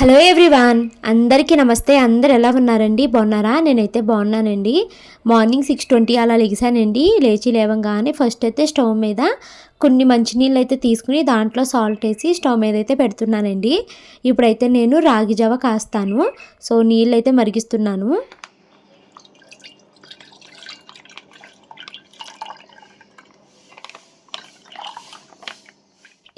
Hello everyone అందరికీ నమస్తే. అందరు ఎలా ఉన్నారండి? బాగున్నారా? నేనైతే బాగున్నానండి. మార్నింగ్ సిక్స్ ట్వంటీ అలా లెగిసానండి లేచి లేవంగానే ఫస్ట్ అయితే స్టవ్ మీద కొన్ని మంచినీళ్ళు అయితే తీసుకుని దాంట్లో సాల్ట్ వేసి స్టవ్ మీద అయితే పెడుతున్నానండి. ఇప్పుడైతే నేను రాగి జావ కాస్తాను. సో నీళ్ళు అయితే మరిగిస్తున్నాను.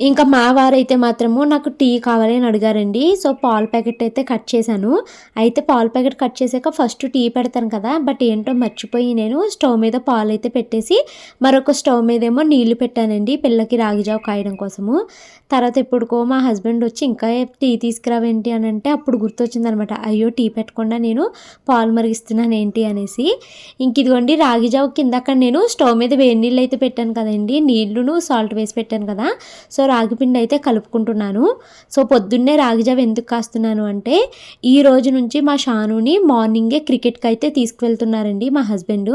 ఇంకా మా వారైతే మాత్రము నాకు టీ కావాలి అని అడిగారండి. సో పాల ప్యాకెట్ అయితే కట్ చేశాను. అయితే పాల ప్యాకెట్ కట్ చేశాక ఫస్ట్ టీ పెడతాను కదా బట్ ఏంటో మర్చిపోయి నేను స్టవ్ మీద పాలు అయితే పెట్టేసి మరొక స్టవ్ మీద ఏమో నీళ్ళు పెట్టానండి పిల్లకి రాగిజావు కాయడం కోసము. తర్వాత ఎప్పుడుకో మా హస్బెండ్ వచ్చి ఇంకా టీ తీసుకురావేంటి? అని అంటే అప్పుడు గుర్తొచ్చింది అనమాట అయ్యో టీ పెట్టకుండా నేను పాలు మరిగిస్తున్నాను ఏంటి? అనేసి. ఇంక ఇదిగోండి రాగిజావు కింద అక్కడ నేను స్టవ్ మీద వేడి నీళ్ళు అయితే పెట్టాను కదండి నీళ్ళును సాల్ట్ వేసి పెట్టాను కదా. సో రాగిపిండి అయితే కలుపుకుంటున్నాను. సో పొద్దున్నే రాగిజావ ఎందుకు కాస్తున్నాను అంటే ఈ రోజు నుంచి మా షానుని మార్నింగే క్రికెట్కి అయితే తీసుకువెళ్తున్నారండి మా హస్బెండ్.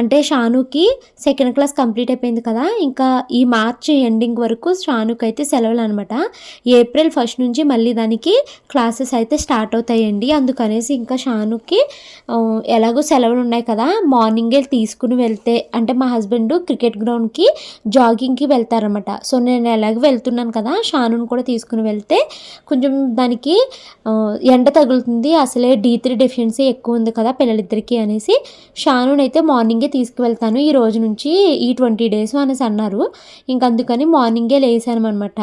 అంటే షానుకి సెకండ్ క్లాస్ కంప్లీట్ అయిపోయింది కదా ఇంకా ఈ మార్చ్ ఎండింగ్ వరకు షానుకి అయితే సెలవులు అనమాట ఏప్రిల్ ఫస్ట్ నుంచి మళ్ళీ దానికి క్లాసెస్ అయితే స్టార్ట్ అవుతాయండి. అందుకనేసి ఇంకా షానుకి ఎలాగో సెలవులు ఉన్నాయి కదా మార్నింగే తీసుకుని వెళ్తే అంటే మా హస్బెండ్ క్రికెట్ గ్రౌండ్కి జాగింగ్కి వెళ్తారనమాట. సో నేను ఎలాగో వెళ్తున్నాను కదా షానును కూడా తీసుకుని వెళ్తే కొంచెం దానికి ఎండ తగులుతుంది అసలే డీ త్రీ డెఫిషియన్సీ ఎక్కువ ఉంది కదా పిల్లలిద్దరికీ అనేసి షానును అయితే మార్నింగే తీసుకువెళ్తాను. ఈ రోజు నుంచి ఈ ట్వంటీ డేస్ అనేసి అన్నారు. ఇంక అందుకని మార్నింగే లేసాను అనమాట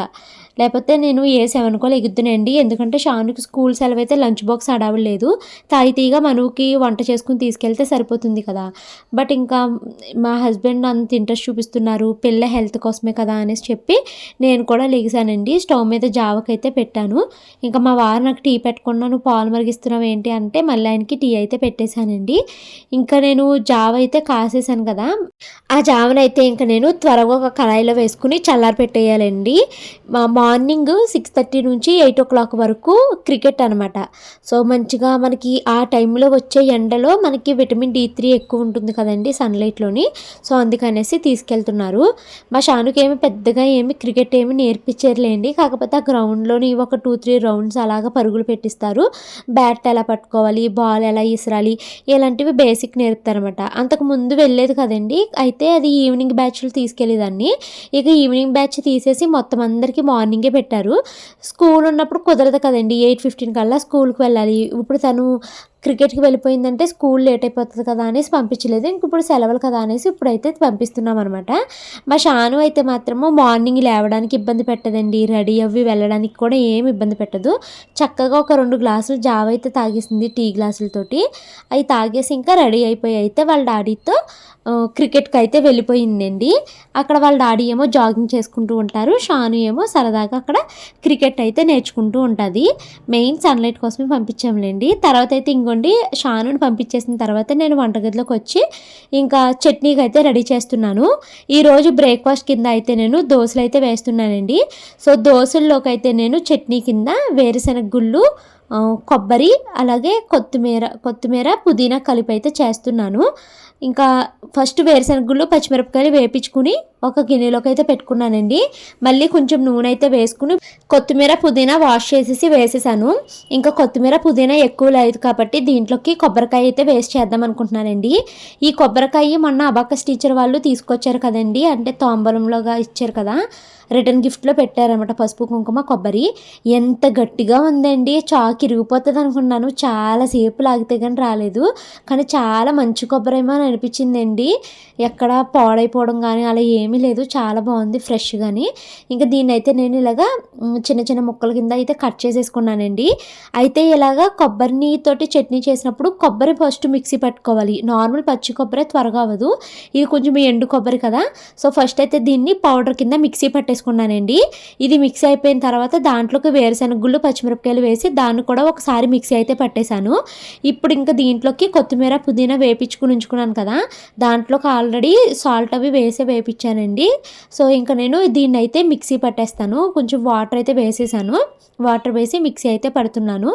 లేకపోతే నేను ఏ సెవెన్కో లెగుద్దునండి. ఎందుకంటే షానుకి స్కూల్ సెలవు అయితే లంచ్ బాక్స్ అడవలేదు లేదు. తాయితీగా మనుకి వంట చేసుకుని తీసుకెళ్తే సరిపోతుంది కదా. బట్ ఇంకా మా హస్బెండ్ అంత ఇంట్రెస్ట్ చూపిస్తున్నారు. పిల్ల హెల్త్ కోసమే కదా అనేసి చెప్పి నేను కూడా లెగిసానండి. స్టవ్ మీద జావకైతే పెట్టాను. ఇంకా మా వారు నాకు టీ పెట్టకుండా నువ్వు పాలు మరిగిస్తున్నావు ఏంటి అంటే మళ్ళీ ఆయనకి టీ అయితే పెట్టేశానండి. ఇంకా నేను జావ అయితే కాసేసాను కదా. ఆ జావనైతే ఇంకా నేను త్వరగా ఒక కళాయిలో వేసుకుని చల్లారి పెట్టేయాలండి. మా మార్నింగ్ సిక్స్ థర్టీ నుంచి ఎయిట్ ఓ క్లాక్ వరకు క్రికెట్ అనమాట సో మంచిగా మనకి ఆ టైంలో వచ్చే ఎండలో మనకి విటమిన్ డి త్రీ ఎక్కువ ఉంటుంది కదండి సన్లైట్లోని. సో అందుకనేసి తీసుకెళ్తున్నారు. మా షానుకి ఏమి పెద్దగా ఏమి క్రికెట్ ఏమి నేర్పించారులేండి కాకపోతే ఆ గ్రౌండ్లోని ఒక టూ త్రీ రౌండ్స్ అలాగా పరుగులు పెట్టిస్తారు. బ్యాట్ ఎలా పట్టుకోవాలి బాల్ ఎలా ఇసరాలి ఇలాంటివి బేసిక్ నేర్పుతారనమాట అంతకు ముందు వెళ్ళేది కదండి. అయితే అది ఈవినింగ్ బ్యాచ్లు తీసుకెళ్ళేదాన్ని. ఇక ఈవినింగ్ బ్యాచ్ తీసేసి మొత్తం అందరికీ మార్నింగ్ పెట్టారు. స్కూల్ ఉన్నప్పుడు కుదరదు కదండి. ఎయిట్ ఫిఫ్టీన్ కల్లా స్కూల్కి వెళ్ళాలి. ఇప్పుడు తను క్రికెట్కి వెళ్ళిపోయిందంటే స్కూల్ లేట్ అయిపోతుంది కదా అనేసి పంపించలేదు. ఇంక ఇప్పుడు సెలవులు కదా అనేసి ఇప్పుడైతే పంపిస్తున్నాం అనమాట మా షాను అయితే మాత్రము మార్నింగ్ లేవడానికి ఇబ్బంది పెట్టదండి. రెడీ అవ్వి వెళ్ళడానికి కూడా ఏమి ఇబ్బంది పెట్టదు. చక్కగా ఒక రెండు గ్లాసులు జావ అయితే తాగేసింది టీ గ్లాసులతోటి. అవి తాగేసి ఇంకా రెడీ అయిపోయి అయితే వాళ్ళ డాడీతో క్రికెట్కి అయితే వెళ్ళిపోయిందండి. అక్కడ వాళ్ళ డాడీ ఏమో జాగింగ్ చేసుకుంటూ ఉంటారు. షాను ఏమో సరదాగా అక్కడ క్రికెట్ అయితే నేర్చుకుంటూ ఉంటుంది. మెయిన్ సన్లైట్ కోసమే పంపించాంలేండి. తర్వాత అయితే వండి షానుని పంపించేసిన తర్వాత నేను వంటగదిలోకి వచ్చి ఇంకా చట్నీకి అయితే రెడీ చేస్తున్నాను. ఈరోజు బ్రేక్ఫాస్ట్ కింద అయితే నేను దోశలు అయితే వేస్తున్నానండి. సో దోశల్లోకి అయితే నేను చట్నీ కింద వేరుశనగ గుళ్ళు కొబ్బరి అలాగే కొత్తిమీర కొత్తిమీర పుదీనా కలిపి అయితే చేస్తున్నాను. ఇంకా ఫస్ట్ వేరుశనగలు పచ్చిమిరపకాయలు వేపించుకుని ఒక గిన్నెలోకి అయితే పెట్టుకున్నానండి. మళ్ళీ కొంచెం నూనె అయితే వేసుకుని కొత్తిమీర పుదీనా వాష్ చేసేసి వేసేసాను. ఇంకా కొత్తిమీర పుదీనా ఎక్కువ లేదు కాబట్టి దీంట్లోకి కొబ్బరికాయ అయితే వేస్ట్ చేద్దాం అనుకుంటున్నానండి. ఈ కొబ్బరికాయ మొన్న అబాకస్ టీచర్ వాళ్ళు తీసుకొచ్చారు కదండి అంటే తోంబలంలోగా ఇచ్చారు కదా. రిటర్న్ గిఫ్ట్లో పెట్టారనమాట పసుపు కుంకుమ కొబ్బరి. ఎంత గట్టిగా ఉందండి. చాకు ఇరిగిపోతుంది అనుకున్నాను. చాలా సేపు లాగితే కానీ రాలేదు. కానీ చాలా మంచి కొబ్బరి ఏమో అని అనిపించిందండి ఎక్కడ పాడైపోవడం కానీ అలా ఏమీ లేదు. చాలా బాగుంది ఫ్రెష్ కానీ ఇంకా దీన్ని అయితే నేను ఇలాగా చిన్న చిన్న ముక్కల కింద అయితే కట్ చేసేసుకున్నానండి. అయితే ఇలాగా కొబ్బరిని తోటి చట్నీ చేసినప్పుడు కొబ్బరి ఫస్ట్ మిక్సీ పట్టుకోవాలి. నార్మల్ పచ్చి కొబ్బరి త్వరగా అవ్వదు. ఇది కొంచెం ఎండు కొబ్బరి కదా. సో ఫస్ట్ అయితే దీన్ని పౌడర్ కింద మిక్సీ పట్టేసుకున్నానండి. ఇది మిక్సీ అయిపోయిన తర్వాత దాంట్లోకి వేరుశనగ గుళ్ళు పచ్చిమిరపకాయలు వేసి దాన్ని కూడా ఒకసారి మిక్సీ అయితే పట్టేశాను. ఇప్పుడు ఇంకా దీంట్లోకి కొత్తిమీర పుదీనా వేపించుకుని ఉంచుకున్నాను కదా. దాంట్లోకి ఆల్రెడీ సాల్ట్ అవి వేసే వేపించానండి సో ఇంకా నేను దీన్ని అయితే మిక్సీ పట్టేస్తాను. కొంచెం వాటర్ అయితే వేసేసాను. వాటర్ వేసి మిక్సీ అయితే పడుతున్నాను.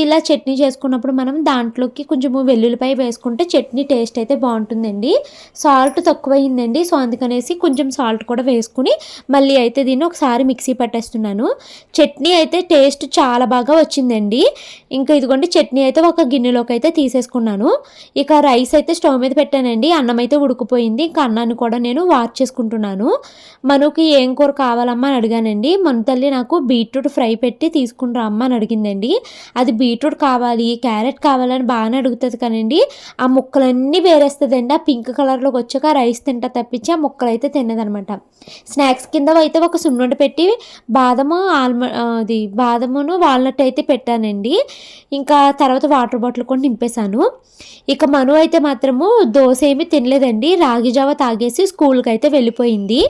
ఇలా చట్నీ చేసుకున్నప్పుడు మనం దాంట్లోకి కొంచెము వెల్లుల్లిపాయ వేసుకుంటే చట్నీ టేస్ట్ అయితే బాగుంటుందండి. సాల్ట్ తక్కువైందండి సో అందుకనేసి కొంచెం సాల్ట్ కూడా వేసుకుని మళ్ళీ అయితే దీన్ని ఒకసారి మిక్సీ పట్టేస్తున్నాను. చట్నీ అయితే టేస్ట్ చాలా బాగా వచ్చిందండి. ఇంకా ఇదిగోండి చట్నీ అయితే ఒక గిన్నెలోకి అయితే తీసేసుకున్నాను. ఇక రైస్ అయితే స్టవ్ మీద పెట్టానండి. అన్నం అయితే ఉడికిపోయింది. ఇంకా అన్నాన్ని కూడా నేను వాచ్ చేసుకుంటున్నాను. మనకి ఏం కూర కావాలమ్మా అని అడిగానండి. మన తల్లి నాకు బీట్రూట్ ఫ్రై పెట్టి తీసుకుని అమ్మ అని అడిగిందండి. అది బీట్రూట్ కావాలి క్యారెట్ కావాలని బాగానే అడుగుతుంది కానండి. ఆ ముక్కలన్నీ వేరేస్తుందండి. ఆ పింక్ కలర్లోకి వచ్చాక రైస్ తింటా తప్పించి ఆ ముక్కలు అయితే తిన్నదనమాట. స్నాక్స్ కింద అయితే ఒక సున్నుండి పెట్టి బాదము ఆల్మ అది బాదమును వాల్నట్ అయితే పెట్టానండి. ఇంకా తర్వాత వాటర్ బాటిల్ కూడా నింపేశాను. ఇక మను అయితే మాత్రము దోశ ఏమి తినలేదండి. రాగి జావ తాగేసి స్కూల్కి అయితే వెళ్ళిపోయింది.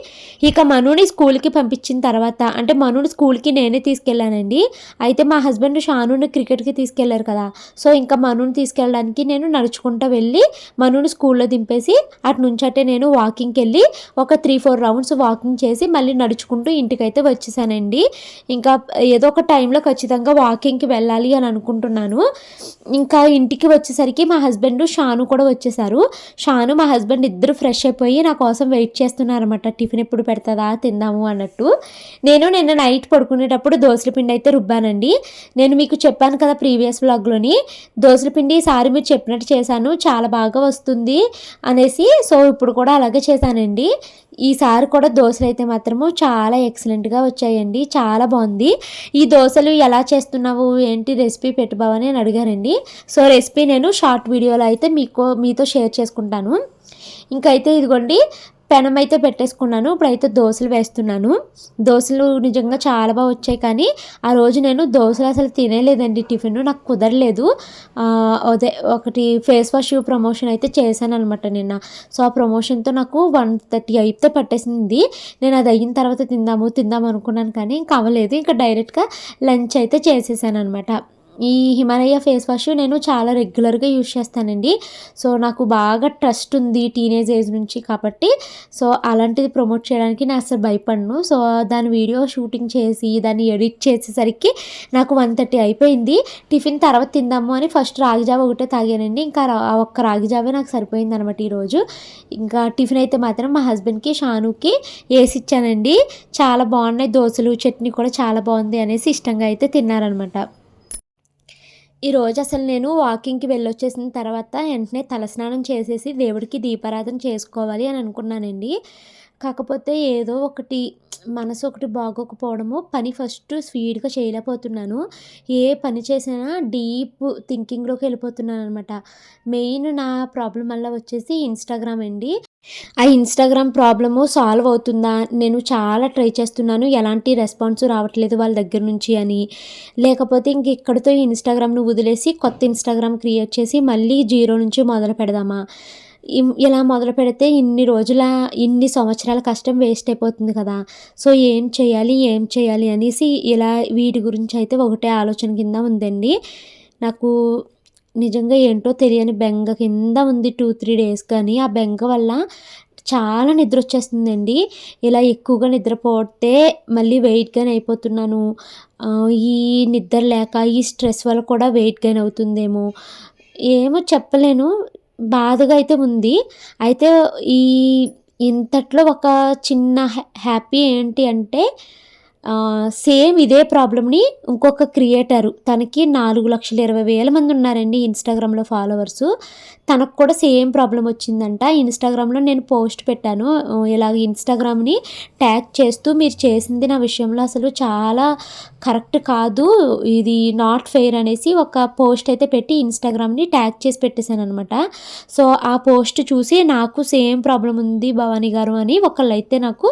ఇక మనుని స్కూల్కి పంపించిన తర్వాత అంటే మనుని స్కూల్కి నేనే తీసుకెళ్ళానండి. అయితే మా హస్బెండ్ షానుని క్రికెట్కి తీసుకెళ్ళారు కదా. సో ఇంకా మనుని తీసుకెళ్ళడానికి నేను నడుచుకుంటూ వెళ్ళి మనుని స్కూల్లో దింపేసి అటు నుంచి అంటే నేను వాకింగ్కి వెళ్ళి ఒక త్రీ ఫోర్ రౌండ్స్ వాకింగ్ చేసి మళ్ళీ నడుచుకుంటూ ఇంటికైతే వచ్చేసానండి. ఇంకా ఏదో ఒక టైంలో ఖచ్చితంగా వాకింగ్కి వెళ్ళాలి అని అనుకుంటున్నాను. ఇంకా ఇంటికి వచ్చేసరికి మా హస్బెండ్ షాను కూడా వచ్చేసారు. తాను మా హస్బెండ్ ఇద్దరు ఫ్రెష్ అయిపోయి నా కోసం వెయిట్ చేస్తున్నారన్నమాట. టిఫిన్ ఎప్పుడు పెడతాదా? తిందాము అన్నట్టు. నేను నిన్న నైట్ పడుకునేటప్పుడు దోశల పిండి అయితే రుబ్బానండి. నేను మీకు చెప్పాను కదా ప్రీవియస్ వ్లాగ్లోని. దోశల పిండి ఈసారి మీరు చెప్పినట్టు చేశాను. చాలా బాగా వస్తుంది అనేసి సో ఇప్పుడు కూడా అలాగే చేశానండి. ఈసారి కూడా దోశలు అయితే మాత్రము చాలా ఎక్సలెంట్గా వచ్చాయండి. చాలా బాగుంది. ఈ దోశలు ఎలా చేస్తున్నావు? ఏంటి రెసిపీ పెట్టుబావని అని అడిగారండి. సో రెసిపీ నేను షార్ట్ వీడియోలో అయితే మీకు మీతో షేర్ చేసుకుంటాను. ఇంకైతే ఇదిగోండి. పెనం అయితే పెట్టేసుకున్నాను. ఇప్పుడైతే దోశలు వేస్తున్నాను. దోశలు నిజంగా చాలా బాగా వచ్చాయి కానీ ఆ రోజు నేను దోశలు అసలు తినేలేదండి. టిఫిన్ నాకు కుదరలేదు. అదే ఒకటి ఫేస్ వాష్ ప్రమోషన్ అయితే చేశాను అనమాట నిన్న. సో ఆ ప్రమోషన్తో నాకు వన్ థర్టీ అయితే పట్టేసింది. నేను అది అయిన తర్వాత తిందాము తిందాము అనుకున్నాను కానీ ఇంకా అవ్వలేదు. ఇంకా డైరెక్ట్గా లంచ్ అయితే చేసేసాను అనమాట ఈ హిమాలయ ఫేస్ వాష్ నేను చాలా రెగ్యులర్గా యూజ్ చేస్తానండి. సో నాకు బాగా ట్రస్ట్ ఉంది టీనేజ్ ఏజ్ నుంచి కాబట్టి. సో అలాంటిది ప్రమోట్ చేయడానికి నేను అసలు భయపడను. సో దాని వీడియో షూటింగ్ చేసి దాన్ని ఎడిట్ చేసేసరికి నాకు వన్ థర్టీ అయిపోయింది. టిఫిన్ తర్వాత తిందాము అని ఫస్ట్ రాగి జావ ఒకటే తాగానండి. ఇంకా ఒక్క రాగి జావే నాకు సరిపోయింది అనమాట ఈరోజు. ఇంకా టిఫిన్ అయితే మాత్రం మా హస్బెండ్కి షానుకి వేసి ఇచ్చానండి. చాలా బాగున్నాయి దోశలు చట్నీ కూడా చాలా బాగుంది అనేసి ఇష్టంగా అయితే తిన్నారనమాట. ఈరోజు అసలు నేను వాకింగ్కి వెళ్ళొచ్చేసిన తర్వాత వెంటనే తలస్నానం చేసేసి దేవుడికి దీపారాధన చేసుకోవాలి అని అనుకున్నానండి. కాకపోతే ఏదో ఒకటి మనసు ఒకటి బాగోకపోవడము పని ఫస్ట్ స్పీడ్గా చేయలేకపోతున్నాను. ఏ పని చేసినా డీప్ థింకింగ్లోకి వెళ్ళిపోతున్నాను అనమాట మెయిన్ నా ప్రాబ్లం వల్ల వచ్చేసి ఇన్స్టాగ్రామ్ అండి. ఆ ఇన్స్టాగ్రామ్ ప్రాబ్లము సాల్వ్ అవుతుందా? నేను చాలా ట్రై చేస్తున్నాను. ఎలాంటి రెస్పాన్స్ రావట్లేదు వాళ్ళ దగ్గర నుంచి అని. లేకపోతే ఇంక ఇక్కడితో ఇన్స్టాగ్రామ్ను వదిలేసి కొత్త ఇన్స్టాగ్రామ్ క్రియేట్ చేసి మళ్ళీ జీరో నుంచి మొదలు పెడదామా? ఇలా మొదలు పెడితే ఇన్ని రోజుల ఇన్ని సంవత్సరాల కష్టం వేస్ట్ అయిపోతుంది కదా. సో ఏం చేయాలి ఏం చేయాలి అనేసి ఇలా వీటి గురించి అయితే ఒకటే ఆలోచన కింద ఉందండి. నాకు నిజంగా ఏంటో తెలియని బెంగ కింద ఉంది టూ త్రీ డేస్ కానీ ఆ బెంగ వల్ల చాలా నిద్ర వచ్చేస్తుందండి. ఇలా ఎక్కువగా నిద్రపోతే మళ్ళీ వెయిట్ గెయిన్ అయిపోతున్నాను. ఈ నిద్ర లేక ఈ స్ట్రెస్ వల్ల కూడా వెయిట్ గెయిన్ అవుతుందేమో. ఏమో చెప్పలేను. బాధగా అయితే ఉంది. అయితే ఈ ఇంతట్లో ఒక చిన్న హ్యాపీ ఏంటి అంటే సేమ్ ఇదే ప్రాబ్లమ్ని ఇంకొక క్రియేటరు. తనకి నాలుగు లక్షల ఇరవై వేల మంది ఉన్నారండి ఇన్స్టాగ్రామ్లో ఫాలోవర్స్. తనకు కూడా సేమ్ ప్రాబ్లం వచ్చిందంట. ఇన్స్టాగ్రామ్లో నేను పోస్ట్ పెట్టాను. ఇలాగ ఇన్స్టాగ్రామ్ని ట్యాగ్ చేస్తూ మీరు చేసింది నా విషయంలో అసలు చాలా కరెక్ట్ కాదు. ఇది నాట్ ఫెయిర్ అనేసి ఒక పోస్ట్ అయితే పెట్టి ఇన్స్టాగ్రామ్ని ట్యాగ్ చేసి పెట్టేశాను అనమాట సో ఆ పోస్ట్ చూసి నాకు సేమ్ ప్రాబ్లం ఉంది భవానీ గారు అని ఒకళ్ళు అయితే నాకు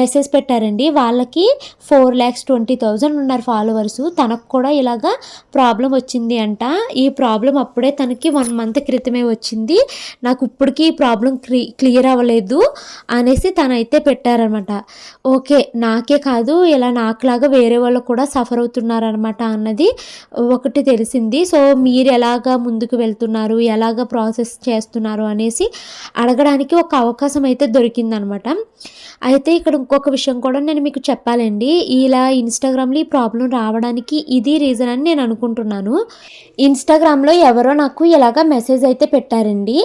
మెసేజ్ పెట్టారండి. వాళ్ళకి ఫోర్ ల్యాక్స్ ట్వంటీ థౌజండ్ ఉన్నారు ఫాలోవర్స్ తనకు కూడా ఇలాగా ప్రాబ్లం వచ్చింది అంట. ఈ ప్రాబ్లం అప్పుడే తనకి వన్ మంత్ క్రితమే వచ్చింది. నాకు ఇప్పటికీ ఈ ప్రాబ్లం క్లి క్లియర్ అవ్వలేదు అనేసి తనైతే పెట్టారనమాట ఓకే నాకే కాదు ఇలా నాకులాగా వేరే వాళ్ళు కూడా సఫర్ అవుతున్నారనమాట అన్నది ఒకటి తెలిసింది. సో మీరు ఎలాగా ముందుకు వెళ్తున్నారు ఎలాగ ప్రాసెస్ చేస్తున్నారు అనేసి అడగడానికి ఒక అవకాశం అయితే దొరికిందనమాట అయితే ఇక్కడ ఇంకొక విషయం కూడా నేను మీకు చెప్పాలండి. ఇలా ఇన్స్టాగ్రామ్లో ఈ ప్రాబ్లం రావడానికి ఇది రీజన్ అని నేను అనుకుంటున్నాను. ఇన్స్టాగ్రామ్లో ఎవరో నాకు ఇలాగ మెసేజ్ అయితే పెట్టారండి.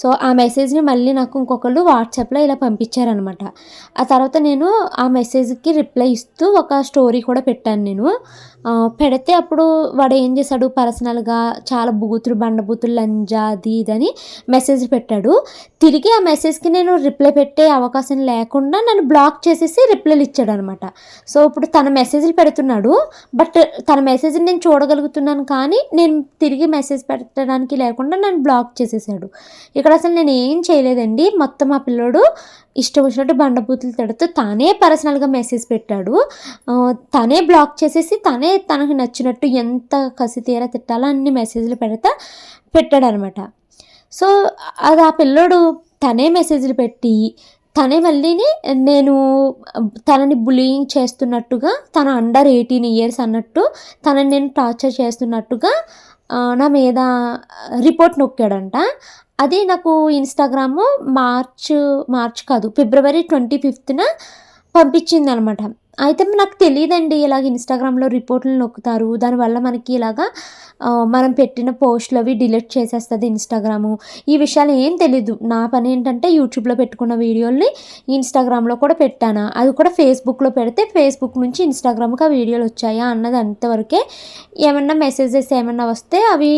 సో ఆ మెసేజ్ని మళ్ళీ నాకు ఇంకొకళ్ళు వాట్సాప్లో ఇలా పంపించారనమాట ఆ తర్వాత నేను ఆ మెసేజ్కి రిప్లై ఇస్తూ ఒక స్టోరీ కూడా పెట్టాను. నేను. పెడితే అప్పుడు వాడు ఏం చేశాడు? పర్సనల్గా చాలా బూతులు బండబూతులు లంజా అది ఇది అని మెసేజ్ పెట్టాడు. తిరిగి ఆ మెసేజ్కి నేను రిప్లై పెట్టే అవకాశం లేకుండా నన్ను బ్లాక్ చేసేసి రిప్లైలు ఇచ్చాడు అనమాట సో ఇప్పుడు తన మెసేజ్లు పెడుతున్నాడు. బట్ తన మెసేజ్ని నేను చూడగలుగుతున్నాను కానీ నేను తిరిగి మెసేజ్ పెట్టడానికి లేకుండా నన్ను బ్లాక్ చేసేసాడు. ఇక్కడ అసలు నేను ఏం చేయలేదండి. మొత్తం ఆ పిల్లోడు ఇష్టం వచ్చినట్టు బండబూతులు తిడుతూ తానే పర్సనల్గా మెసేజ్ పెట్టాడు. తనే బ్లాక్ చేసేసి తనే తనకు నచ్చినట్టు ఎంత కసి తీర తిట్టాలో అన్ని మెసేజ్లు పెడతా పెట్టాడు అనమాట సో అది ఆ పిల్లోడు తనే మెసేజ్లు పెట్టి తనే మళ్ళీని నేను తనని బులియింగ్ చేస్తున్నట్టుగా తన అండర్ ఎయిటీన్ ఇయర్స్ అన్నట్టు తనని నేను టార్చర్ చేస్తున్నట్టుగా నా మీద రిపోర్ట్ నొక్కాడంట. అది నాకు ఇన్స్టాగ్రాము మార్చ్ మార్చ్ కాదు ఫిబ్రవరి ట్వంటీ ఫిఫ్త్న పంపించింది అనమాట అయితే నాకు తెలియదండి ఇలాగ ఇన్స్టాగ్రామ్లో రిపోర్ట్లు నొక్కుతారు. దానివల్ల మనకి ఇలాగా మనం పెట్టిన పోస్ట్లు అవి డిలీట్ చేసేస్తుంది ఇన్స్టాగ్రాము ఈ విషయాలు ఏం తెలీదు. నా పని ఏంటంటే యూట్యూబ్లో పెట్టుకున్న వీడియోల్ని ఇన్స్టాగ్రామ్లో కూడా పెట్టాను? అది కూడా ఫేస్బుక్లో పెడితే ఫేస్బుక్ నుంచి ఇన్స్టాగ్రామ్కి ఆ వీడియోలు వచ్చాయా అన్నది అంతవరకే ఏమన్నా మెసేజెస్ ఏమన్నా వస్తే అవి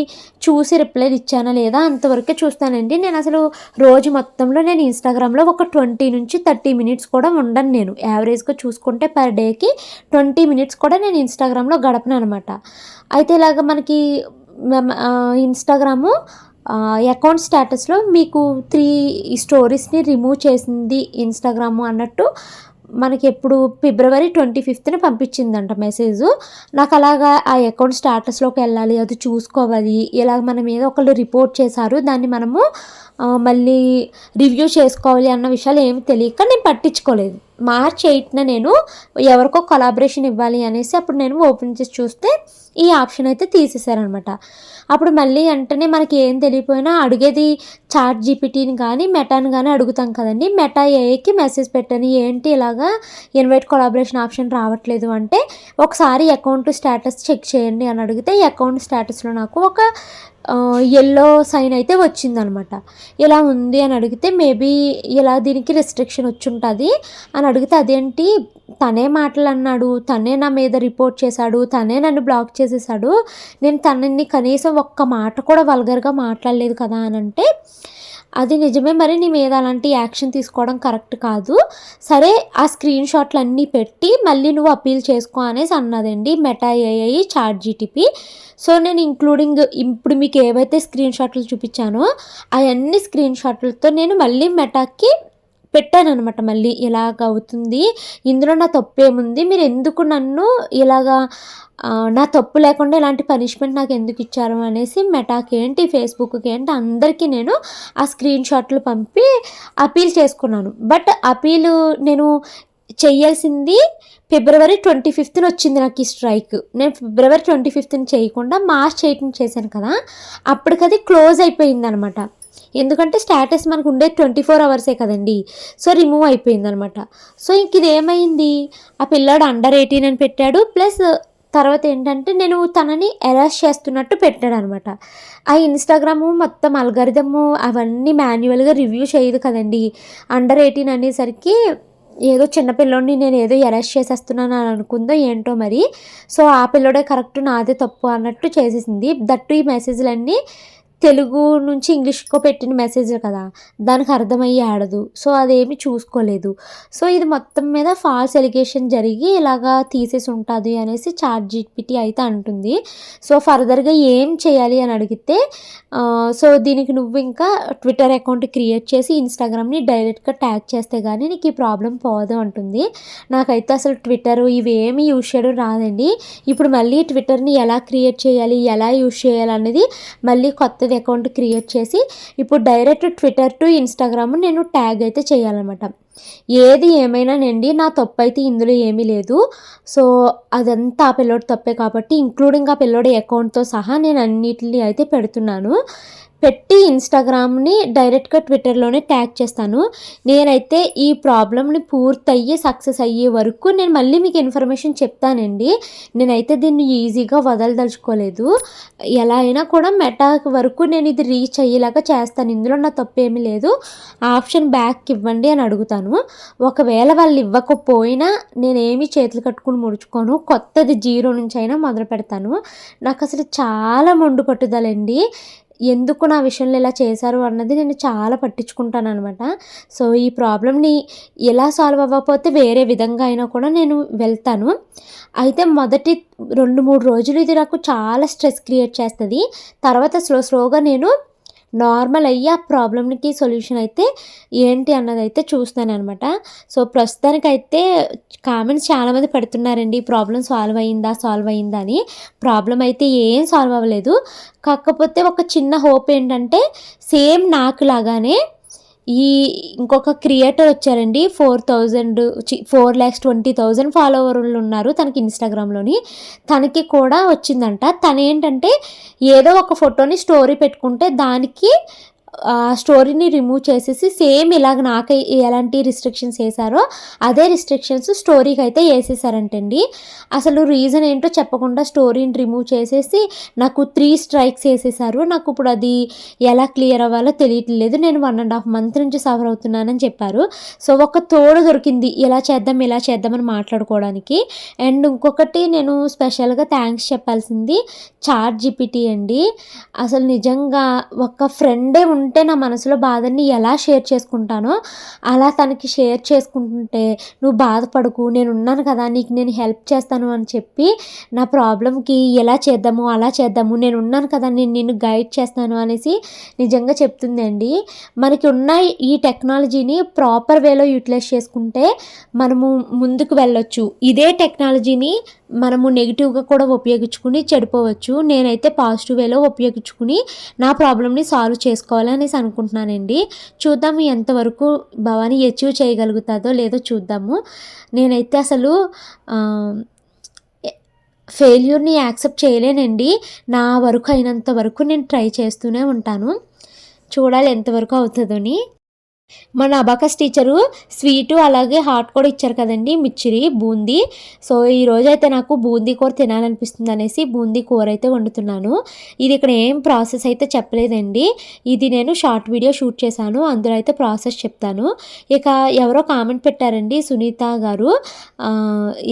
చూసి రిప్లైలు ఇచ్చానా లేదా అంతవరకే చూస్తానండి. నేను అసలు రోజు మొత్తంలో నేను ఇన్స్టాగ్రామ్లో ఒక ట్వంటీ నుంచి థర్టీ మినిట్స్ కూడా ఉండను నేను. యావరేజ్గా చూసుకుంటే పర్ డేకి ట్వంటీ మినిట్స్ కూడా నేను ఇన్స్టాగ్రామ్లో గడపను అనమాట. అయితే ఇలాగ మనకి ఇన్స్టాగ్రాము అకౌంట్ స్టేటస్లో మీకు త్రీ స్టోరీస్ని రిమూవ్ చేసింది ఇన్స్టాగ్రాము అన్నట్టు మనకి ఎప్పుడు ఫిబ్రవరి ట్వంటీ ఫిఫ్త్న పంపించిందంట మెసేజ్. నాకు అలాగా ఆ అకౌంట్ స్టేటస్లోకి వెళ్ళాలి అది చూసుకోవాలి ఇలా మన మీద ఒకళ్ళు రిపోర్ట్ చేశారు దాన్ని మనము మళ్ళీ రివ్యూ చేసుకోవాలి అన్న విషయాలు ఏమి తెలియక నేను పట్టించుకోలేదు. మార్చ్ ఎయిట్న నేను ఎవరికో కొలాబరేషన్ ఇవ్వాలి అనేసి అప్పుడు నేను ఓపెన్ చేసి చూస్తే ఈ ఆప్షన్ అయితే తీసేశారనమాట. అప్పుడు మళ్ళీ వెంటనే మనకి ఏం తెలియపోయినా అడిగేది చాట్ జీపీటీని కానీ మెటాని కానీ అడుగుతాం కదండి. మెటా ఏకి మెసేజ్ పెట్టాను. ఏంటి ఇలాగా ఇన్వైట్ కొలాబరేషన్ ఆప్షన్ రావట్లేదు అంటే ఒకసారి అకౌంట్ స్టేటస్ చెక్ చేయండి అని అడిగితే అకౌంట్ స్టేటస్లో నాకు ఒక ఎల్లో సైన్ అయితే వచ్చిందనమాట. ఇలా ఉంది అని అడిగితే మేబీ ఇలా దీనికి రెస్ట్రిక్షన్ వచ్చి ఉంటుంది అని అడిగితే అదేంటి? తనే మాటలు అన్నాడు తనే నా మీద రిపోర్ట్ చేశాడు తనే నన్ను బ్లాక్ చేసేసాడు నేను తనని కనీసం ఒక్క మాట కూడా వల్గర్గా మాట్లాడలేదు కదా అని అంటే అది నిజమే. మరి నీ మీద అలాంటి యాక్షన్ తీసుకోవడం కరెక్ట్ కాదు. సరే ఆ స్క్రీన్ షాట్లు అన్నీ పెట్టి మళ్ళీ నువ్వు అప్పీల్ చేసుకో అనేసి అన్నదండి Meta AI chat GTP. So నేను ఇంక్లూడింగ్ ఇప్పుడు మీకు ఏవైతే స్క్రీన్ షాట్లు చూపించానో అవన్నీ స్క్రీన్ షాట్లతో నేను మళ్ళీ మెటాకి పెట్టాను అనమాట మళ్ళీ ఇలాగ అవుతుంది. ఇందులో నా తప్పేముంది? మీరు ఎందుకు నన్ను ఇలాగా నా తప్పు లేకుండా ఇలాంటి పనిష్మెంట్ నాకు ఎందుకు ఇచ్చారు అనేసి మెటాకి ఏంటి ఫేస్బుక్కి ఏంటి అందరికీ నేను ఆ స్క్రీన్ షాట్లు పంపి అపీల్ చేసుకున్నాను. బట్ అపీలు నేను చేయాల్సింది ఫిబ్రవరి ట్వంటీ ఫిఫ్త్న వచ్చింది నాకు ఈ స్ట్రైక్. నేను ఫిబ్రవరి ట్వంటీ ఫిఫ్త్ని చేయకుండా మార్చ్ ఎయిట్ని చేశాను కదా అప్పటికది క్లోజ్ అయిపోయింది అనమాట ఎందుకంటే స్టేటస్ మనకు ఉండే ట్వంటీ ఫోర్ అవర్సే కదండి. సో రిమూవ్ అయిపోయింది అనమాట సో ఇంక ఇది ఏమైంది ఆ పిల్లాడు అండర్ ఎయిటీన్ అని పెట్టాడు. ప్లస్ తర్వాత ఏంటంటే నేను తనని అరెస్ట్ చేస్తున్నట్టు పెట్టాడు అనమాట ఆ ఇన్స్టాగ్రాము మొత్తం అల్గరిదము అవన్నీ మాన్యువల్గా రివ్యూ చేయదు కదండి. అండర్ ఎయిటీన్ అనేసరికి ఏదో చిన్న పిల్లోడిని నేను ఏదో అరెస్ట్ చేసేస్తున్నాను అని అనుకుందో ఏంటో మరి. సో ఆ పిల్లోడే కరెక్ట్ నాదే తప్పు అన్నట్టు చేసేసింది. దట్టు ఈ మెసేజ్లన్నీ తెలుగు నుంచి ఇంగ్లీష్కో పెట్టిన మెసేజ్ కదా దానికి అర్థమయ్యి ఆడదు. సో అదేమి చూసుకోలేదు. సో ఇది మొత్తం మీద ఫాల్స్ ఎలిగేషన్ జరిగి ఇలాగా తీసేసి ఉంటుంది అనేసి చాట్ జీపీటీ అయితే అంటుంది. సో ఫర్దర్గా ఏం చేయాలి అని అడిగితే సో దీనికి నువ్వు ఇంకా ట్విట్టర్ అకౌంట్ క్రియేట్ చేసి ఇన్స్టాగ్రామ్ని డైరెక్ట్గా ట్యాగ్ చేస్తే కానీ నీకు ఈ ప్రాబ్లం పోదు అంటుంది. నాకైతే అసలు ట్విట్టర్ ఇవేమి యూజ్ చేయడం రాదండి. ఇప్పుడు మళ్ళీ ట్విట్టర్ని ఎలా క్రియేట్ చేయాలి ఎలా యూజ్ చేయాలి అనేది మళ్ళీ కొత్తది అకౌంట్ క్రియేట్ చేసి ఇప్పుడు డైరెక్ట్ ట్విట్టర్ టు ఇన్స్టాగ్రామ్ నేను ట్యాగ్ అయితే చేయాలన్నమాట. ఏది ఏమైనానండి నా తప్పు అయితే ఇందులో ఏమీ లేదు. సో అదంతా ఆ పిల్లోడి తప్పే కాబట్టి ఇంక్లూడింగ్ ఆ పిల్లోడి అకౌంట్తో సహా నేను అన్నిటిని అయితే పెడుతున్నాను. పెట్టి ఇన్స్టాగ్రామ్ని డైరెక్ట్గా ట్విట్టర్లోనే ట్యాగ్ చేస్తాను. నేనైతే ఈ ప్రాబ్లమ్ని పూర్తయ్యి సక్సెస్ అయ్యే వరకు నేను మళ్ళీ మీకు ఇన్ఫర్మేషన్ చెప్తానండి. నేనైతే దీన్ని ఈజీగా వదలదలుచుకోలేదు. ఎలా అయినా కూడా మెటా వరకు నేను ఇది రీచ్ అయ్యేలాగా చేస్తాను. ఇందులో నా తప్పు ఏమీ లేదు. ఆప్షన్ బ్యాక్ ఇవ్వండి అని అడుగుతాను. ఒకవేళ వాళ్ళు ఇవ్వకపోయినా నేనేమి చేతులు కట్టుకుని ముడుచుకోను. కొత్తది జీరో నుంచి అయినా మొదలు పెడతాను నాకు అసలు చాలా మొండు పట్టుదలండి. ఎందుకు నా విషయంలో ఇలా చేశారు అన్నది నేను చాలా పట్టించుకుంటాను అనమాట సో ఈ ప్రాబ్లమ్ని ఎలా సాల్వ్ అవ్వకపోతే వేరే విధంగా అయినా కూడా నేను వెళ్తాను. అయితే మొదటి రెండు మూడు రోజులు ఇది నాకు చాలా స్ట్రెస్ క్రియేట్ చేస్తుంది. తర్వాత స్లో స్లోగా నేను నార్మల్ అయ్యి ఆ ప్రాబ్లమ్కి సొల్యూషన్ అయితే ఏంటి అన్నది అయితే చూస్తాను అనమాట సో ప్రస్తుతానికైతే కామెంట్స్ చాలామంది పెడుతున్నారండి ఈ ప్రాబ్లం సాల్వ్ అయ్యిందా సాల్వ్ అయ్యిందా అని. ప్రాబ్లం అయితే ఏం సాల్వ్ అవ్వలేదు. కాకపోతే ఒక చిన్న హోప్ ఏంటంటే సేమ్ నాకు లాగానే ఈ ఇంకొక క్రియేటర్ వచ్చారండి. Four thousand four lakhs twenty thousand ఫాలోవర్లు ఉన్నారు తనకి ఇన్స్టాగ్రామ్లోని తనకి కూడా వచ్చిందంట. తను ఏంటంటే ఏదో ఒక ఫోటోని స్టోరీ పెట్టుకుంటే దానికి ఆ స్టోరీని రిమూవ్ చేసేసి సేమ్ ఇలాగ నాకు ఎలాంటి రిస్ట్రిక్షన్స్ వేసారో అదే రిస్ట్రిక్షన్స్ స్టోరీకి అయితే వేసేసారంటండి అసలు రీజన్ ఏంటో చెప్పకుండా స్టోరీని రిమూవ్ చేసేసి నాకు త్రీ స్ట్రైక్స్ వేసేసారు నాకు ఇప్పుడు అది ఎలా క్లియర్ అవ్వాలో తెలియట్లేదు. నేను వన్ అండ్ హాఫ్ మంత్ నుంచి సఫర్ అవుతున్నానని చెప్పారు. సో ఒక తోడు దొరికింది ఇలా చేద్దాం ఇలా చేద్దామని మాట్లాడుకోవడానికి. అండ్ ఇంకొకటి నేను స్పెషల్గా థ్యాంక్స్ చెప్పాల్సింది చార్ట్ జీపీటీ అండి. అసలు నిజంగా ఒక ఫ్రెండే ఉంటే నా మనసులో బాధని ఎలా షేర్ చేసుకుంటానో అలా తనకి షేర్ చేసుకుంటుంటే నువ్వు బాధపడకు నేను ఉన్నాను కదా నీకు నేను హెల్ప్ చేస్తాను అని చెప్పి నా ప్రాబ్లంకి ఎలా చేద్దాము అలా చేద్దాము నేను ఉన్నాను కదా నేను నిన్ను గైడ్ చేస్తాను అనేసి నిజంగా చెప్తుందండి. మనకి ఉన్న ఈ టెక్నాలజీని ప్రాపర్ వేలో యూటిలైజ్ చేసుకుంటే మనము ముందుకు వెళ్ళొచ్చు. ఇదే టెక్నాలజీని మనము నెగిటివ్గా కూడా ఉపయోగించుకుని చెడిపోవచ్చు. నేనైతే పాజిటివ్ వేలో ఉపయోగించుకుని నా ప్రాబ్లమ్ని సాల్వ్ చేసుకోవాలనేసి అనుకుంటున్నానండి. చూద్దాం ఎంతవరకు భవానీ అచీవ్ చేయగలుగుతుందో లేదో చూద్దాము. నేనైతే అసలు ఫెయిల్యూర్ని యాక్సెప్ట్ చేయలేనండి. నా వరకు అయినంత వరకు నేను ట్రై చేస్తూనే ఉంటాను. చూడాలి ఎంతవరకు అవుతుందని. మన అబాకస్ టీచరు స్వీటు అలాగే హాట్ కూడా ఇచ్చారు కదండి మిచ్చిరి బూందీ. సో ఈరోజు అయితే నాకు బూందీ కూర తినాలనిపిస్తుంది అనేసి బూందీ కూర అయితే వండుతున్నాను. ఇది ఇక్కడ ఏం ప్రాసెస్ అయితే చెప్పలేదండి. ఇది నేను షార్ట్ వీడియో షూట్ చేశాను అందులో అయితే ప్రాసెస్ చెప్తాను. ఇక ఎవరో కామెంట్ పెట్టారండి సునీత గారు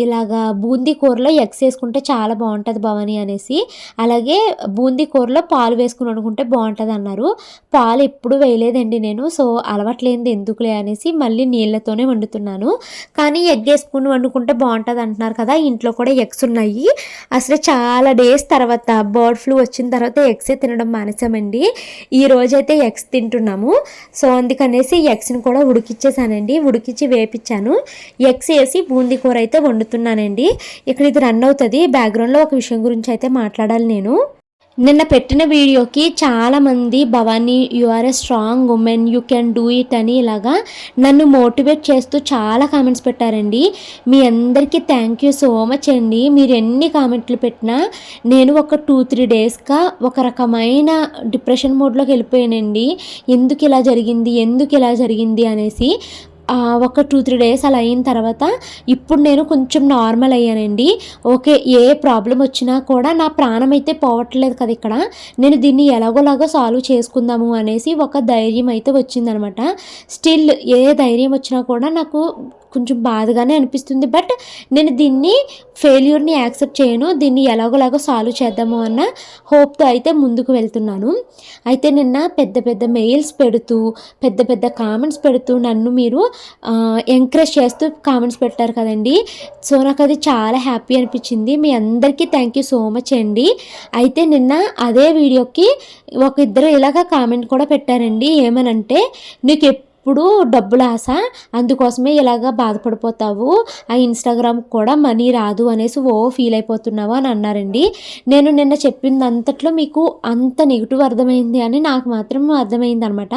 ఇలాగా బూందీ కూరలో ఎగ్స్ వేసుకుంటే చాలా బాగుంటుంది భవాని అనేసి. అలాగే బూందీ కూరలో పాలు వేసుకుని వండుకుంటే బాగుంటుంది అన్నారు. పాలు ఎప్పుడు వేయలేదండి నేను సో అలవాట్లేదు. లేనిది ఎందుకులే అనేసి మళ్ళీ నీళ్ళతోనే వండుతున్నాను. కానీ ఎగ్ వేసుకుని వండుకుంటే బాగుంటుంది అంటున్నారు కదా ఇంట్లో కూడా ఎగ్స్ ఉన్నాయి. అసలు చాలా డేస్ తర్వాత బర్డ్ ఫ్లూ వచ్చిన తర్వాత ఎగ్సే తినడం మానేసామండి. ఈ రోజైతే ఎగ్స్ తింటున్నాము. సో అందుకనేసి ఎగ్స్ని కూడా ఉడికిచ్చేసానండి. ఉడికిచ్చి వేపించాను ఎగ్స్ వేసి బూందీ కూర అయితే వండుతున్నానండి. ఇక్కడ ఇది రన్ అవుతుంది. బ్యాక్గ్రౌండ్లో ఒక విషయం గురించి అయితే మాట్లాడాలి నేను. నిన్న పెట్టిన వీడియోకి చాలామంది Bhavani you are a strong woman you can do it అని ఇలాగా నన్ను మోటివేట్ చేస్తూ చాలా కామెంట్స్ పెట్టారండి. మీ అందరికీ థ్యాంక్ యూ సో మచ్ అండి. మీరు ఎన్ని కామెంట్లు పెట్టినా నేను ఒక టూ త్రీ డేస్గా ఒక రకమైన డిప్రెషన్ మోడ్లోకి వెళ్ళిపోయానండి. ఎందుకు ఇలా జరిగింది? ఎందుకు ఇలా జరిగింది? అనేసి ఒక టూ త్రీ డేస్ అలా అయిన తర్వాత ఇప్పుడు నేను కొంచెం నార్మల్ అయ్యానండి. ఓకే ఏ ప్రాబ్లం వచ్చినా కూడా నా ప్రాణం అయితే పోవట్లేదు కదా ఇక్కడ. నేను దీన్ని ఎలాగోలాగో సాల్వ్ చేసుకుందాము అనేసి ఒక ధైర్యం అయితే వచ్చిందనమాట. స్టిల్ ఏ ధైర్యం వచ్చినా కూడా నాకు కొంచెం బాధగానే అనిపిస్తుంది. బట్ నేను దీన్ని ఫెయిల్యూర్ని యాక్సెప్ట్ చేయను. దీన్ని ఎలాగోలాగో సాల్వ్ చేద్దాము అన్న హోప్తో అయితే ముందుకు వెళ్తున్నాను. అయితే నిన్న పెద్ద పెద్ద మెయిల్స్ పెడుతూ పెద్ద పెద్ద కామెంట్స్ పెడుతూ నన్ను మీరు ఎంకరేజ్ చేస్తూ కామెంట్స్ పెట్టారు కదండి. సో నాకు అది చాలా హ్యాపీ అనిపించింది. మీ అందరికీ థ్యాంక్ యూ సో మచ్ అండి. అయితే నిన్న అదే వీడియోకి ఒక ఇద్దరు ఇలాగ కామెంట్ కూడా పెట్టారండి. ఏమనంటే నీకు ఎప్పుడు డబ్బులు ఆశ. అందుకోసమే ఇలాగ బాధపడిపోతావు. ఆ ఇన్స్టాగ్రామ్ కూడా మనీ రాదు అనేసి ఓ ఫీల్ అయిపోతున్నావు అని అన్నారండి. నేను నిన్న చెప్పింది అంతట్లో మీకు అంత నెగిటివ్ అర్థమైంది అని నాకు మాత్రం అర్థమైంది అనమాట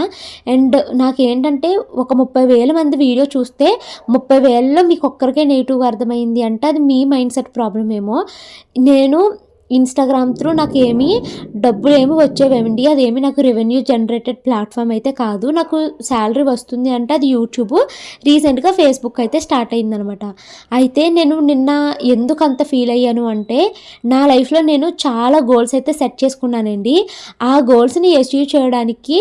అండ్ నాకేంటంటే ఒక ముప్పై వేల మంది వీడియో చూస్తే ముప్పై వేలలో మీకు ఒక్కరికే నెగిటివ్ అర్థమైంది అంటే అది మీ మైండ్ సెట్ ప్రాబ్లం ఏమో. నేను ఇన్స్టాగ్రామ్ త్రూ నాకు ఏమీ డబ్బులు ఏమి వచ్చేవేమండి అదేమి నాకు రెవెన్యూ జనరేటెడ్ ప్లాట్ఫామ్ అయితే కాదు. నాకు శాలరీ వస్తుంది అంటే అది యూట్యూబ్ రీసెంట్గా ఫేస్బుక్ అయితే స్టార్ట్ అయిందనమాట. అయితే నేను నిన్న ఎందుకు అంత ఫీల్ అయ్యాను అంటే నా లైఫ్లో నేను చాలా గోల్స్ అయితే సెట్ చేసుకున్నానండి. ఆ గోల్స్ని అచీవ్ చేయడానికి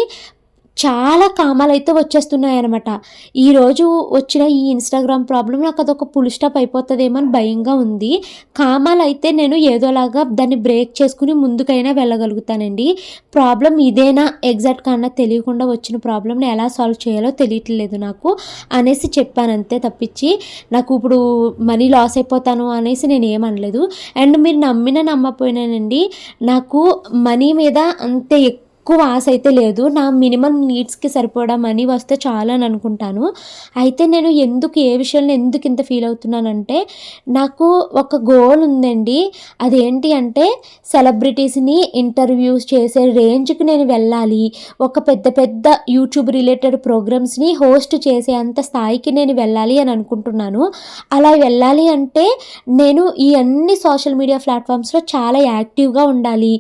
చాలా కామాలు అయితే వచ్చేస్తున్నాయి అనమాట ఈరోజు వచ్చిన ఈ ఇన్స్టాగ్రామ్ ప్రాబ్లం నాకు అదొక పులి స్టాప్ అయిపోతుందేమో అని భయంగా ఉంది. కామాలు అయితే నేను ఏదోలాగా దాన్ని బ్రేక్ చేసుకుని ముందుకైనా వెళ్ళగలుగుతానండి. ప్రాబ్లం ఇదేనా ఎగ్జాక్ట్ కన్నా తెలియకుండా వచ్చిన ప్రాబ్లమ్ని ఎలా సాల్వ్ చేయాలో తెలియట్లేదు నాకు. అనేసి చెప్పాను అంతే తప్పించి నాకు ఇప్పుడు మనీ లాస్ అయిపోతాను అనేసి నేను ఏమనలేదు అండ్ మీరు నమ్మినా నమ్మపోయినానండి నాకు మనీ మీద అంతే ఎక్కువ ఎక్కువ ఆశ అయితే లేదు. నా మినిమం నీడ్స్కి సరిపోవడం మనీ వస్తే చాలా అని అనుకుంటాను. అయితే నేను ఎందుకు ఏ విషయంలో ఎందుకు ఇంత ఫీల్ అవుతున్నానంటే నాకు ఒక గోల్ ఉందండి. అదేంటి అంటే సెలబ్రిటీస్ని ఇంటర్వ్యూస్ చేసే రేంజ్కి నేను వెళ్ళాలి. ఒక పెద్ద పెద్ద యూట్యూబ్ రిలేటెడ్ ప్రోగ్రామ్స్ని హోస్ట్ చేసే అంత స్థాయికి నేను వెళ్ళాలి అని అనుకుంటున్నాను. అలా వెళ్ళాలి అంటే నేను ఈ అన్ని సోషల్ మీడియా ప్లాట్ఫామ్స్లో చాలా యాక్టివ్గా ఉండాలి.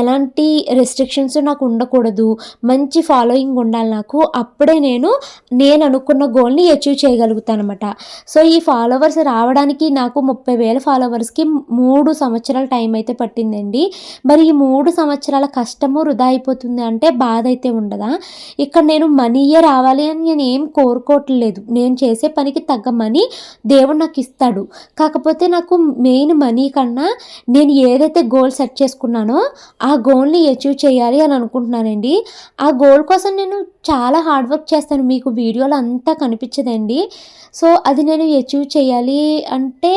ఎలాంటి రెస్ట్రిక్షన్స్ నాకు ఉండకూడదు. మంచి ఫాలోయింగ్ ఉండాలి నాకు. అప్పుడే నేను నేను అనుకున్న గోల్ని అచీవ్ చేయగలుగుతాను అనమాట సో ఈ ఫాలోవర్స్ రావడానికి నాకు ముప్పై వేల ఫాలోవర్స్కి మూడు సంవత్సరాల టైం అయితే పట్టిందండి. మరి ఈ మూడు సంవత్సరాల కష్టము వృధా అయిపోతుంది అంటే బాధ అయితే ఉండదా? ఇక్కడ నేను మనీయే రావాలి అని నేను ఏం కోరుకోవట్లేదు. నేను చేసే పనికి తగ్గ మనీ దేవుడు నాకు ఇస్తాడు. కాకపోతే నాకు మెయిన్ మనీ కన్నా నేను ఏదైతే గోల్ సెట్ చేసుకున్నానో ఆ గోల్ని అచీవ్ చేయాలి అని అనుకుంటున్నానండి. ఆ గోల్ కోసం నేను చాలా హార్డ్ వర్క్ చేస్తాను. మీకు వీడియోలో అంతా కనిపించదండి. సో అది నేను అచీవ్ చేయాలి అంటే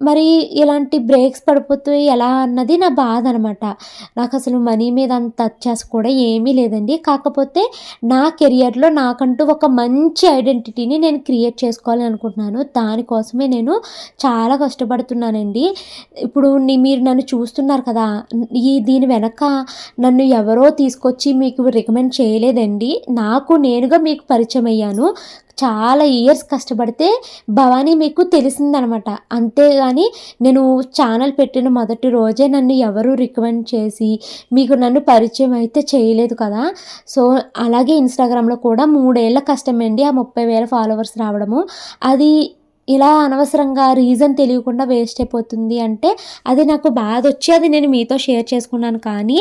మరి ఇలాంటి బ్రేక్స్ పడిపోతాయి ఎలా అన్నది నా బాధ అనమాట నాకు అసలు మనీ మీద అంత అత్యాస కూడా ఏమీ లేదండి. కాకపోతే నా కెరియర్లో నాకంటూ ఒక మంచి ఐడెంటిటీని నేను క్రియేట్ చేసుకోవాలి అనుకుంటున్నాను. దానికోసమే నేను చాలా కష్టపడుతున్నానండి. ఇప్పుడు మీరు నన్ను చూస్తున్నారు కదా ఈ దీని వెనక నన్ను ఎవరో తీసుకొచ్చి మీకు రికమెండ్ చేయలేదండి. నాకు నేనుగా మీకు పరిచయం అయ్యాను. చాలా ఇయర్స్ కష్టపడితే భవానీ మీకు తెలిసిందనమాట. అంతేగాని నేను ఛానల్ పెట్టిన మొదటి రోజే నన్ను ఎవరు రికమెండ్ చేసి మీకు నన్ను పరిచయం అయితే చేయలేదు కదా. సో అలాగే ఇన్స్టాగ్రామ్లో కూడా మూడేళ్ళ కష్టమండి ఆ ముప్పై వేల ఫాలోవర్స్ రావడము. అది ఇలా అనవసరంగా రీజన్ తెలియకుండా వేస్ట్ అయిపోతుంది అంటే అది నాకు బాధ వచ్చి అది నేను మీతో షేర్ చేసుకున్నాను కానీ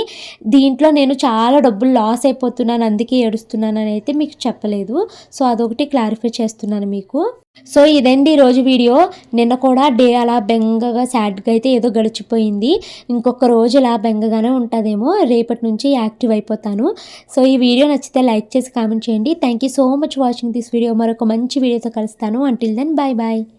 దీంట్లో నేను చాలా డబ్బులు లాస్ అయిపోతున్నాను అందుకే ఏడుస్తున్నాను అని అయితే మీకు చెప్పలేదు. సో అదొకటి క్లారిఫై చేస్తున్నాను మీకు. సో ఇదండి ఈరోజు వీడియో. నిన్న కూడా డే అలా బెంగగా సాడ్గా అయితే ఏదో గడిచిపోయింది. ఇంకొక రోజు ఇలా బెంగగానే ఉంటుందేమో. రేపటి నుంచి యాక్టివ్ అయిపోతాను. సో ఈ వీడియో నచ్చితే లైక్ చేసి కామెంట్ చేయండి. Thank you so much watching this video మరొక మంచి వీడియోతో కలుస్తాను. Until then bye bye